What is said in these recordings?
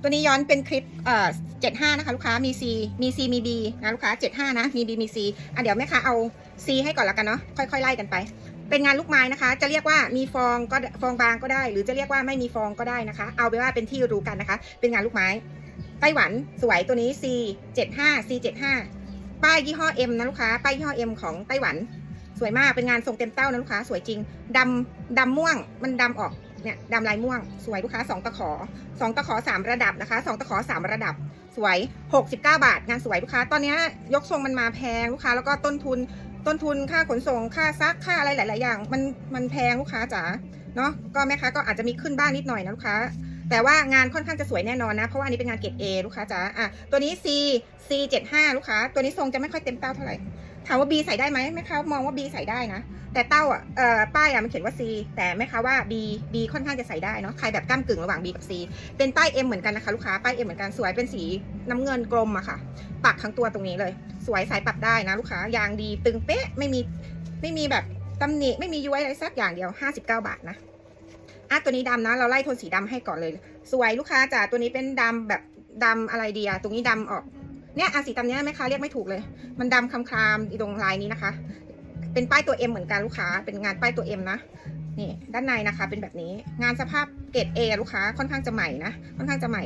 ตัวนี้ย้อนเป็นคลิปเอ่อ75นะคะลูกค้ามี C มี C มี B นะลูกค้า75นะมี B มี C อะเดี๋ยวแม่ค้าเอา C ให้ก่อนละกันเนาะค่อยๆไล่กันไป เป็นงานลูกไม้นะคะ จะเรียกว่ามีฟองก็ฟองบางก็ได้ หรือจะเรียกว่าไม่มีฟองก็ได้นะคะ เอาเป็นว่าเป็นที่รู้กันนะคะ เป็นงานลูกไม้ไต้หวันสวยตัวนี้ C 75 C 75ป้ายยี่ห้อ M นะลูกค้าป้ายยี่ห้อ M ของไต้หวัน สวยมากเป็นงานทรงเต็มเต้านะลูกค้าสวยจริงดำดำม่วงมันดำออก เนี่ยดำลายม่วง สวยลูกค้า 2 ตะขอ 2 ตะขอ 3 ระดับนะคะ 2 ตะขอ 3 ระดับ สวย 69 บาท งานสวยลูกค้า ตอนนี้ยกทรงมันมาแพงลูกค้า แล้วก็ต้นทุน ต้นทุนค่าขนส่ง ค่าซัก ค่าอะไรหลาย ๆ อย่าง มัน มันแพงลูกค้าจ๋า เนาะก็แม่ค้าก็อาจจะมีขึ้นบ้างนิดหน่อยนะลูกค้า แต่ว่างานค่อนข้างจะสวยแน่นอนนะ เพราะว่าอันนี้เป็นงานเกรด A ลูกค้าจ๋า อะ ตัวนี้ C C 75 ลูกค้า ตัวนี้ทรงจะไม่ค่อยเต็มเต้าเท่าไหร่ ถามว่า B ใส่ได้ไหมแม่ค้ามองว่า B ใส่ได้นะ แต่เต้าอะเอ่อป้ายอะมันเขียนว่า C แต่แม่ค้าว่า B B ค่อนข้างจะใส่ได้เนาะใครแบบก้ากึ่งระหว่าง B กับ C เป็นป้าย M เหมือนกันนะคะลูกค้าป้าย M เหมือนกันสวยเป็นสีน้ำเงินกลมอะค่ะ ปักทั้งตัวตรงนี้เลย สวยสายปักได้นะลูกค้ายางดีตึงเป๊ะไม่มีไม่มีแบบตำหนิไม่มีย้วยอะไรสักอย่างเดียว 59 บาทนะอะตัวนี้ดำนะ เราไล่โทนสีดำให้ก่อนเลย สวยลูกค้าจ๋าตัวนี้เป็นดำแบบดำอะไรดีอะตรงนี้ดำออก เนี่ยอาสีดำเนี้ยแม่ค้าเรียกไม่ถูกเลย มันดำคลามๆตรงลายนี้นะคะ เป็นป้ายตัว M เหมือนกันลูกค้า เป็นงานป้ายตัว M นะ นี่ด้านในนะคะ เป็นแบบนี้ งานสภาพเกรด A ลูกค้าค่อนข้างจะใหม่นะ ค่อนข้างจะใหม่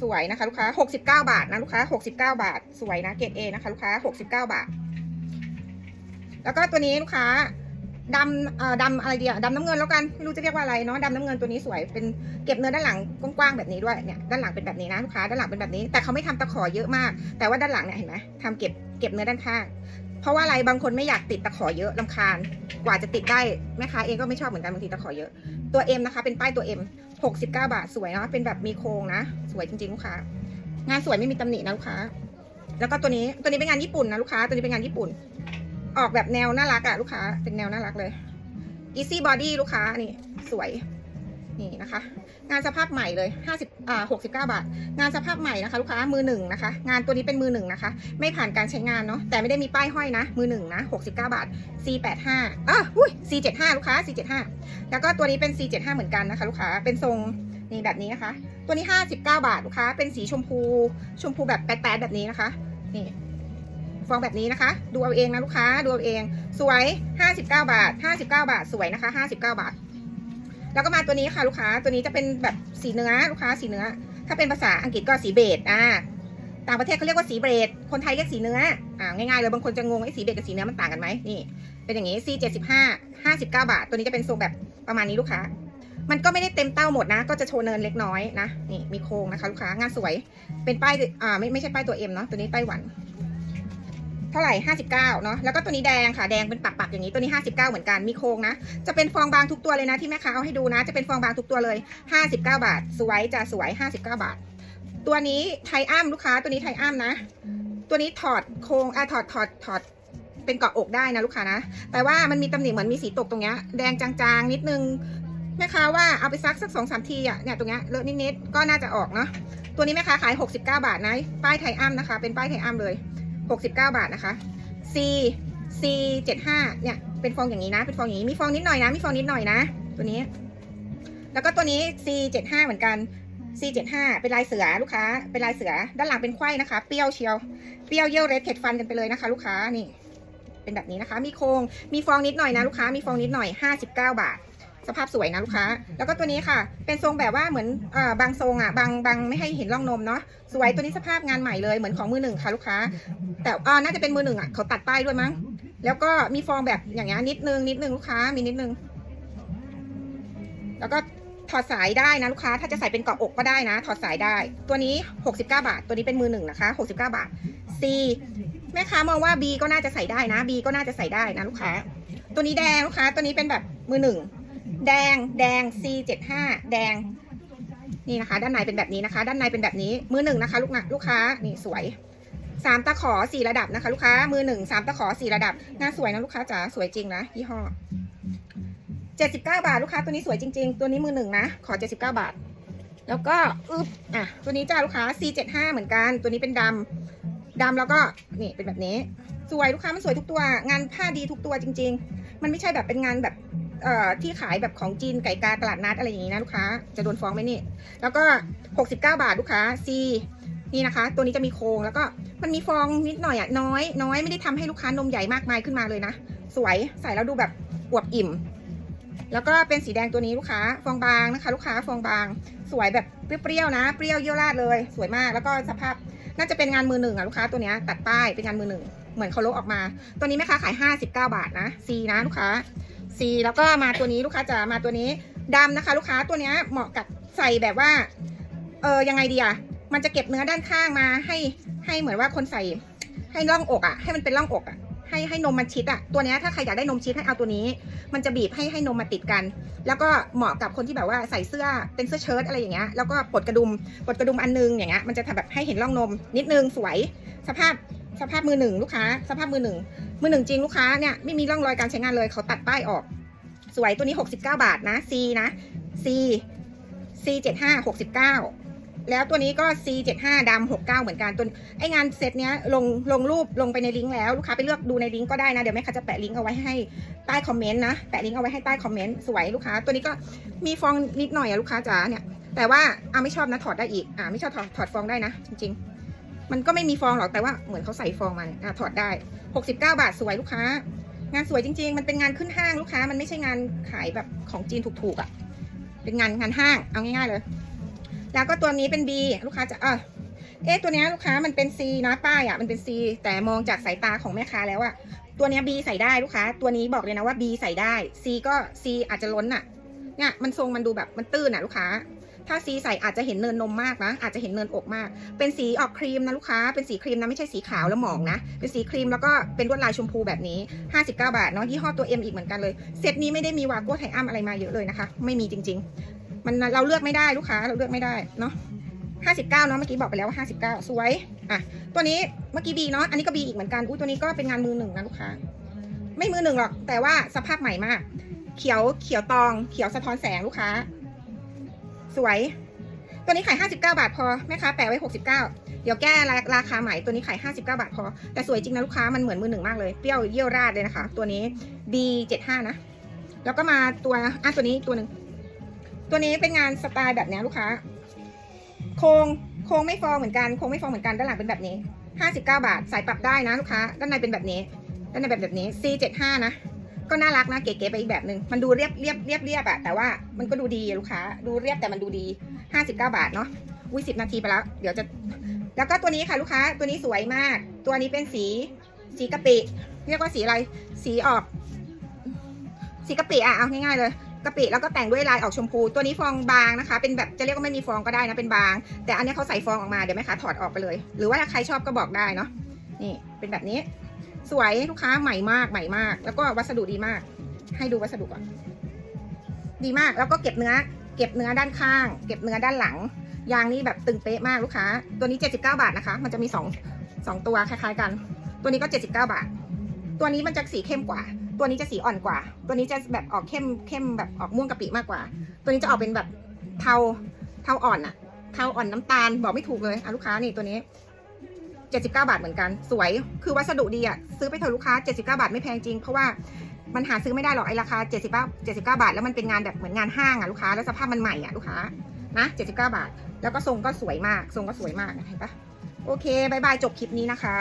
สวยนะคะ ลูกค้า 69 บาทนะลูกค้า 69 บาท สวยนะ เกรด A นะคะ ลูกค้า 69 บาท แล้วก็ตัวนี้ลูกค้า ดำเอ่อดำอะไรดีอะดำน้ำเงินแล้วกันไม่รู้จะเรียกว่าอะไรเนาะดำน้ำเงินตัวนี้สวยเป็นเก็บเนื้อด้านหลังกว้างๆแบบนี้ด้วยเนี่ยด้านหลังเป็นแบบนี้นะลูกค้าด้านหลังเป็นแบบนี้ แต่เขาไม่ทำตะขอเยอะมาก แต่ว่าด้านหลังเนี่ยเห็นไหมทำเก็บเก็บเนื้อด้านข้างเพราะว่าอะไรบางคนไม่อยากติดตะขอเยอะลำคาญ กว่าจะติดได้แม่ค้าเองก็ไม่ชอบเหมือนกันบางทีตะขอเยอะ ตัว M นะคะ เป็นป้ายตัว M 69 บาทสวยเนาะเป็นแบบมีโครงนะ สวยจริงๆลูกค้างานสวยไม่มีตำหนินะลูกค้า แล้วก็ตัวนี้ตัวนี้เป็นงานญี่ปุ่นนะลูกค้าตัวนี้เป็นงานญี่ปุ่น ออกแบบแนวน่ารักอะลูกค้า เป็นแนวน่ารักเลย easy body ลูกค้านี่สวยนี่นะคะ งานสภาพใหม่เลย50อ่า69 บาท งานสภาพใหม่นะคะ ลูกค้ามือหนึ่งนะคะ งานตัวนี้เป็นมือหนึ่งนะคะ ไม่ผ่านการใช้งานเนาะแต่ไม่ได้มีป้ายห้อยนะ มือหนึ่งนะ69 บาท C85 อะอุ้ย C75 ลูกค้า C75 แล้วก็ตัวนี้เป็น C75 เหมือนกันนะคะ ลูกค้าเป็นทรงนี่แบบนี้นะคะ ตัวนี้ 59 บาทลูกค้าเป็นสีชมพูชมพูแบบแป๊ดๆแบบนี้นะคะนี่ ฟองแบบนี้นะคะ ดูเอาเองนะลูกค้าดูเอาเอง สวย 59 บาท 59 บาท สวยนะคะ 59 บาท แล้วก็มาตัวนี้ค่ะลูกค้าตัวนี้จะเป็นแบบสีเนื้อลูกค้าสีเนื้อ ถ้าเป็นภาษาอังกฤษก็สีเบจอ่าต่างประเทศเขาเรียกว่าสีเบรด คนไทยเรียกสีเนื้อ อ่า ง่ายๆเลย บางคนจะงงไอ้สีเบรดกับสีเนื้อมันต่างกันไหมนี่ เป็นอย่างนี้ C 75 59 บาท ตัวนี้จะเป็นทรงแบบประมาณนี้ลูกค้า มันก็ไม่ได้เต็มเต้าหมดนะ ก็จะโชว์เนินเล็กน้อยนะ นี่ มีโครงนะคะลูกค้า งานสวย เป็นป้าย อ่า ไม่ ไม่ใช่ป้ายตัว M เนาะ ตัวนี้ไต้หวัน เท่าไหร่ 59 เนาะแล้วก็ตัวนี้แดงค่ะแดงเป็นปักๆอย่างนี้ตัวนี้ 59 เหมือนกันมีโครงนะ จะเป็นฟองบางทุกตัวเลยนะที่แม่ค้าเอาให้ดูนะ จะเป็นฟองบางทุกตัวเลย 59 บาท สวยจะสวย 59 บาท ตัวนี้ไทอ้ามลูกค้าตัวนี้ไทอ้ามนะ ตัวนี้ถอดโครงอะถอดถอดถอดเป็นเกาะอกได้นะลูกค้านะ แต่ว่ามันมีตำหนิเหมือนมีสีตกตรงเนี้ยแดงจางๆนิดนึงแม่ค้าว่าเอาไปซักสักสองสามทีอะเนี่ยตรงเนี้ยเลอะนิดๆก็น่าจะออกเนาะตัวนี้แม่ค้าขาย 69 บาทนะป้ายไทอ้ามนะคะ เป็นป้ายไทอ้ามเลย 69 บาทนะคะ C C 75เนี่ย เป็นฟองอย่างนี้นะ เป็นฟองอย่างนี้ มีฟองนิดหน่อยนะ มีฟองนิดหน่อยนะ ตัวนี้ แล้วก็ตัวนี้ C 75เหมือนกัน C 75เป็นลายเสือลูกค้า เป็นลายเสือ ด้านหลังเป็นไขว้นะคะ เปรี้ยวเชียว เปรี้ยวเยี่ยวเรดเผ็ดฟันกันไปเลยนะคะ ลูกค้า นี่ เป็นแบบนี้นะคะ มีโครง มีฟองนิดหน่อยนะลูกค้า มีฟองนิดหน่อย 59 บาท สภาพสวยนะลูกค้า แล้วก็ตัวนี้ค่ะ เป็นทรงแบบว่าเหมือนเอ่อบางทรงอะบางบางไม่ให้เห็นร่องนมเนาะสวยตัวนี้สภาพงานใหม่เลยเหมือนของมือหนึ่งค่ะลูกค้า แต่อ่าน่าจะเป็นมือหนึ่งอะเขาตัดป้ายด้วยมั้ง แล้วก็มีฟองแบบอย่างเงี้ยนิดนึงนิดนึงลูกค้ามีนิดนึง แล้วก็ถอดสายได้นะลูกค้า ถ้าจะใส่เป็นเกาะอกก็ได้นะ ถอดสายได้ ตัวนี้ 69 บาท ตัวนี้เป็นมือหนึ่งนะคะ 69 บาท C แม่ค้ามองว่า B ก็น่าจะใส่ได้นะ B ก็น่าจะใส่ได้นะลูกค้า ตัวนี้แดงลูกค้า ตัวนี้เป็นแบบมือหนึ่ง แดงแดง C 75 แดง นี่นะคะ ด้านในเป็นแบบนี้นะคะ ด้านในเป็นแบบนี้ มือหนึ่งนะคะ ลูกนะลูกค้า นี่สวยสามตะขอสี่ระดับนะคะ ลูกค้า มือหนึ่งสามตะขอสี่ระดับงานสวยนะลูกค้าจ๋า สวยจริงนะยี่ห้อเจ็ดสิบเก้าบาทลูกค้าตัวนี้สวยจริง ๆ ตัวนี้มือหนึ่งนะ ขอเจ็ดสิบเก้าบาท แล้วก็อึบอะ ตัวนี้จ้าลูกค้า C เจ็ดห้าเหมือนกัน ตัวนี้เป็นดำดำแล้วก็นี่เป็นแบบนี้ สวยลูกค้ามันสวยทุกตัว งานผ้าดีทุกตัวจริง ๆ มันไม่ใช่แบบเป็นงานแบบ ที่ขายแบบของจีนไก่กาตลาดนัดอะไรอย่างนี้นะลูกค้า จะโดนฟ้องไหมนี่ แล้วก็ 69 บาทลูกค้า C นี่นะคะ ตัวนี้จะมีโครงแล้วก็มันมีฟองนิดหน่อยอะน้อยน้อยไม่ได้ทำให้ลูกค้านมใหญ่มากมายขึ้นมาเลยนะ สวยใส่แล้วดูแบบอวบอิ่ม แล้วก็เป็นสีแดงตัวนี้ลูกค้า ฟองบางนะคะ ลูกค้าฟองบาง สวยแบบเปรี้ยวๆนะ เปรี้ยวเยี่ยวราดเลย สวยมากแล้วก็สภาพน่าจะเป็นงานมือหนึ่งอะลูกค้าตัวนี้ตัดป้ายเป็นงานมือหนึ่งเหมือนเขาลกออกมา ตัวนี้แม่ค้าขาย 59 บาทนะ C นะลูกค้า C แล้วก็มาตัวนี้ลูกค้าจะมาตัวนี้ดำนะคะ ลูกค้าตัวนี้เหมาะกับใส่แบบว่า เออยังไงดีอะมันจะเก็บเนื้อด้านข้างมาให้ให้เหมือนว่าคนใส่ให้ร่องอกอะให้มันเป็นร่องอกอะให้ให้นมมันชิดอะตัวนี้ถ้าใครอยากได้นมชิดให้เอาตัวนี้ มันจะบีบให้ให้นมมาติดกัน แล้วก็เหมาะกับคนที่แบบว่าใส่เสื้อเป็นเสื้อเชิ้ตอะไรอย่างเงี้ยแล้วก็ปลดกระดุมปลดกระดุมอันนึงอย่างเงี้ยมันจะทำแบบให้เห็นร่องนมนิดนึงสวย สภาพสภาพมือหนึ่งลูกค้า สภาพมือหนึ่ง มือหนึ่งจริงลูกค้าเนี่ยไม่มีร่องรอยการใช้งานเลยเขาตัดป้ายออก สวยตัวนี้ 69 บาทนะ C นะ C C 75 69 แล้วตัวนี้ก็ C 75ดำ69 เหมือนกันตัวไองานเซตเนี้ยลงลงรูปลงไปในลิงก์แล้วลูกค้าไปเลือกดูในลิงก์ก็ได้นะ เดี๋ยวแม่ค้าจะแปะลิงก์เอาไว้ให้ใต้คอมเมนต์นะแปะลิงก์เอาไว้ให้ใต้คอมเมนต์สวยลูกค้า ตัวนี้ก็มีฟองนิดหน่อยอะลูกค้าจ๋าเนี่ยแต่ว่าอ่าไม่ชอบนะถอดได้อีกอ่าไม่ชอบถอดถอดฟองได้นะจริงๆ มันก็ไม่มีฟองหรอกแต่ว่าเหมือนเขาใส่ฟองมาเนี่ยอะถอดได้ 69 บาทสวยลูกค้า งานสวยจริง ๆ มันเป็นงานขึ้นห้างลูกค้า มันไม่ใช่งานขายแบบของจีนถูกๆอะ่ะ เป็นงานงานห้างเอาง่ายๆเลย แล้วก็ตัวนี้เป็น B ลูกค้าจะเออเอ๊ะตัวนี้ลูกค้ามันเป็น C นะป้ายอะ่ะมันเป็น C แต่มองจากสายตาของแม่ค้าแล้วอะ่ะตัวเนี้ย B ใส่ได้ลูกค้า ตัวนี้บอกเลยนะว่า B ใส่ได้ C ก็ C อาจจะล้นอะ่ะเนี่ยมันทรงมันดูแบบมันตื้นอะ่ะลูกค้า ถ้าซีใสอาจจะเห็นเนินนมมากนะ อาจจะเห็นเนินอกมาก เป็นสีออกครีมนะลูกค้า เป็นสีครีมนะไม่ใช่สีขาวแล้วหมองนะ เป็นสีครีมแล้วก็เป็นลวดลายชมพูแบบนี้ 59 บาทเนาะยี่ห้อตัว M อีกเหมือนกันเลย เซตนี้ไม่ได้มีวาโก้ไทอัมอะไรมาเยอะเลยนะคะ ไม่มีจริง ๆ มันเราเลือกไม่ได้ลูกค้าเราเลือกไม่ได้เนาะ59เนาะเมื่อกี้บอกไปแล้วว่า 59 สวย อะ ตัวนี้เมื่อกี้ B เนาะ อันนี้ก็ B อีกเหมือนกันอุ้ยตัวนี้ก็เป็นงานมือหนึ่งนะลูกค้า ไม่มือหนึ่งหรอก แต่ว่าสภาพใหม่มาก เขียว เขียวตอง เขียวสะท้อนแสงลูกค้า สวย ตัวนี้ขาย 59 บาทพอแม่ค้าแปะไว้ 69 เดี๋ยวแก้ราราคาใหม่ตัวนี้ขาย 59 บาทพอ แต่สวยจริงนะลูกค้ามันเหมือนมือหนึ่งมากเลย เปรี้ยวเยี่ยวราดเลยนะคะ ตัวนี้ B75 นะ แล้วก็มาตัวอะตัวนี้ตัวหนึ่งตัวนี้เป็นงานสไตล์แบบนี้ลูกค้า โครงโครงไม่ฟองเหมือนกันโครงไม่ฟองเหมือนกันด้านหลังเป็นแบบนี้ 59 บาทใส่ปรับได้นะลูกค้าด้านในเป็นแบบนี้ด้านในแบบแบบนี้ C75 นะ ก็น่ารักนะเก๋ๆไปอีกแบบหนึ่งมันดูเรียบเรียบเรียบเรียบอะแต่ว่ามันก็ดูดีลูกค้า ดูเรียบแต่มันดูดี 59 บาทเนาะอุ้ยสินาทีไปแล้ว เดี๋ยวจะ แล้วก็ตัวนี้ค่ะลูกค้าตัวนี้สวยมาก ตัวนี้เป็นสีสีกะปิเรียกว่าสีอะไรสีออก สีกะปิอะเอาง่ายๆเลยกะปิแล้วก็แต่งด้วยลายออกชมพู ตัวนี้ฟองบางนะคะ เป็นแบบจะเรียกว่าไม่มีฟองก็ได้นะเป็นบาง แต่อันนี้เขาใส่ฟองออกมาเดี๋ยวแม่ค้าถอดออกไปเลย หรือว่าถ้าใครชอบก็บอกได้เนาะนี่เป็นแบบนี้ สวยลูกค้าใหม่มากใหม่มาก แล้วก็วัสดุดีมาก ให้ดูวัสดุก่อน ดีมากแล้วก็เก็บเนื้อ เก็บเนื้อด้านข้าง เก็บเนื้อด้านหลัง ยางนี่แบบตึงเป๊ะมากลูกค้า ตัวนี้ 79 บาทนะคะ มันจะมีสองสองตัวคล้ายๆกัน ตัวนี้ก็ 79 บาท ตัวนี้มันจะสีเข้มกว่า ตัวนี้จะสีอ่อนกว่า ตัวนี้จะแบบออกเข้มเข้มแบบออกม่วงกะปิมากกว่า ตัวนี้จะออกเป็นแบบเทาเทาอ่อนอะเทาอ่อนน้ำตาลบอกไม่ถูกเลยอะลูกค้านี่ตัวนี้ 79 บาทเหมือนกัน สวยคือวัสดุดีอะซื้อไปเถอะลูกค้า 79 บาทไม่แพงจริง เพราะว่ามันหาซื้อไม่ได้หรอกไอ้ราคา79 79 บาท แล้วมันเป็นงานแบบเหมือนงานห้างอะลูกค้า แล้วสภาพมันใหม่อะลูกค้านะ79 บาท แล้วก็ทรงก็สวยมาก ทรงก็สวยมากเห็นปะโอเคบายบายจบคลิปนี้นะคะ